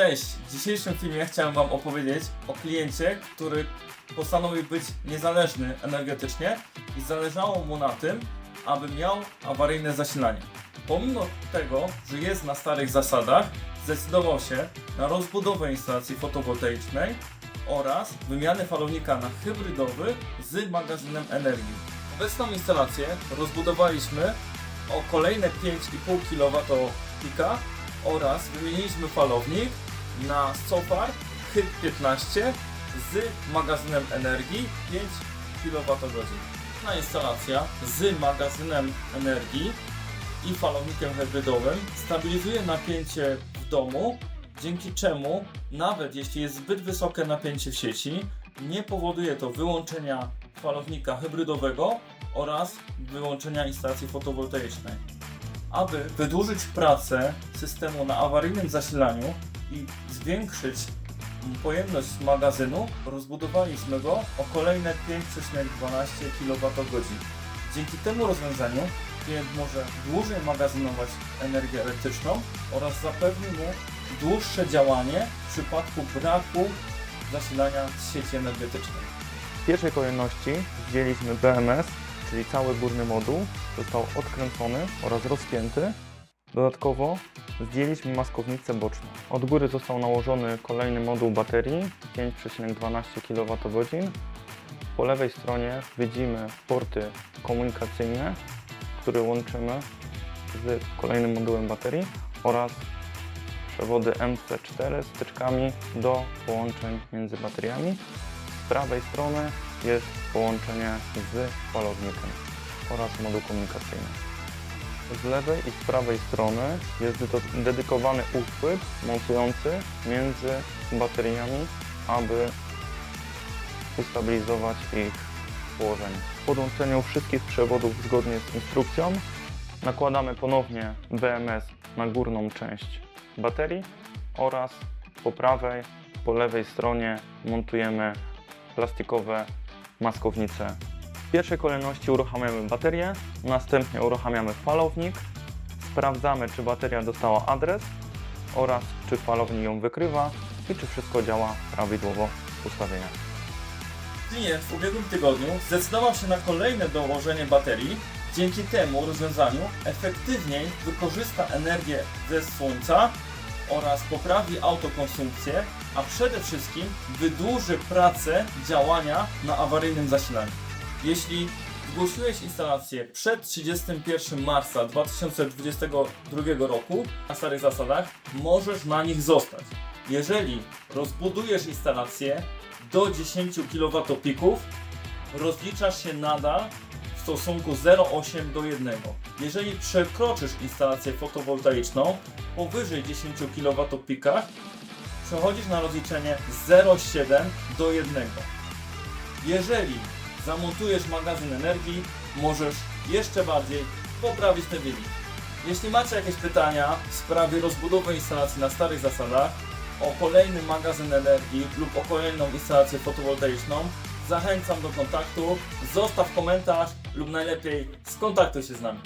Cześć! W dzisiejszym filmie chciałem Wam opowiedzieć o kliencie, który postanowił być niezależny energetycznie i zależało mu na tym, aby miał awaryjne zasilanie. Pomimo tego, że jest na starych zasadach, zdecydował się na rozbudowę instalacji fotowoltaicznej oraz wymianę falownika na hybrydowy z magazynem energii. Obecną instalację rozbudowaliśmy o kolejne 5,5 kWh oraz wymieniliśmy falownik na Sofar HYB 15 z magazynem energii 5 kWh. Na instalacja z magazynem energii i falownikiem hybrydowym stabilizuje napięcie w domu, dzięki czemu nawet jeśli jest zbyt wysokie napięcie w sieci, nie powoduje to wyłączenia falownika hybrydowego oraz wyłączenia instalacji fotowoltaicznej. Aby wydłużyć pracę systemu na awaryjnym zasilaniu i zwiększyć pojemność magazynu, rozbudowaliśmy go o kolejne 5,12 kWh. Dzięki temu rozwiązaniu klient może dłużej magazynować energię elektryczną oraz zapewni mu dłuższe działanie w przypadku braku zasilania z sieci energetycznej. W pierwszej kolejności zdjęliśmy BMS, czyli cały górny moduł, został odkręcony oraz rozpięty. Dodatkowo zdjęliśmy maskownicę boczną. Od góry został nałożony kolejny moduł baterii 5,12 kWh. Po lewej stronie widzimy porty komunikacyjne, które łączymy z kolejnym modułem baterii oraz przewody MC4 z wtyczkami do połączeń między bateriami. Z prawej strony jest połączenie z falownikiem oraz moduł komunikacyjny. Z lewej i z prawej strony jest dedykowany uchwyt montujący między bateriami, aby ustabilizować ich położenie. Po podłączeniu wszystkich przewodów zgodnie z instrukcją nakładamy ponownie BMS na górną część baterii oraz po prawej, po lewej stronie montujemy plastikowe maskownice. W pierwszej kolejności uruchamiamy baterię, następnie uruchamiamy falownik, sprawdzamy czy bateria dostała adres oraz czy falownik ją wykrywa i czy wszystko działa prawidłowo w ustawieniach. Klient w ubiegłym tygodniu zdecydował się na kolejne dołożenie baterii. Dzięki temu rozwiązaniu efektywniej wykorzysta energię ze słońca oraz poprawi autokonsumpcję, a przede wszystkim wydłuży pracę działania na awaryjnym zasilaniu. Jeśli zgłosiłeś instalację przed 31 marca 2022 roku na starych zasadach, możesz na nich zostać. Jeżeli rozbudujesz instalację do 10 kW pików, rozliczasz się nadal w stosunku 0,8 do 1. Jeżeli przekroczysz instalację fotowoltaiczną powyżej 10 kW pikach, przechodzisz na rozliczenie 0,7 do 1. Jeżeli zamontujesz magazyn energii, możesz jeszcze bardziej poprawić ten wynik. Jeśli macie jakieś pytania w sprawie rozbudowy instalacji na starych zasadach, o kolejny magazyn energii lub o kolejną instalację fotowoltaiczną, zachęcam do kontaktu. Zostaw komentarz lub najlepiej skontaktuj się z nami.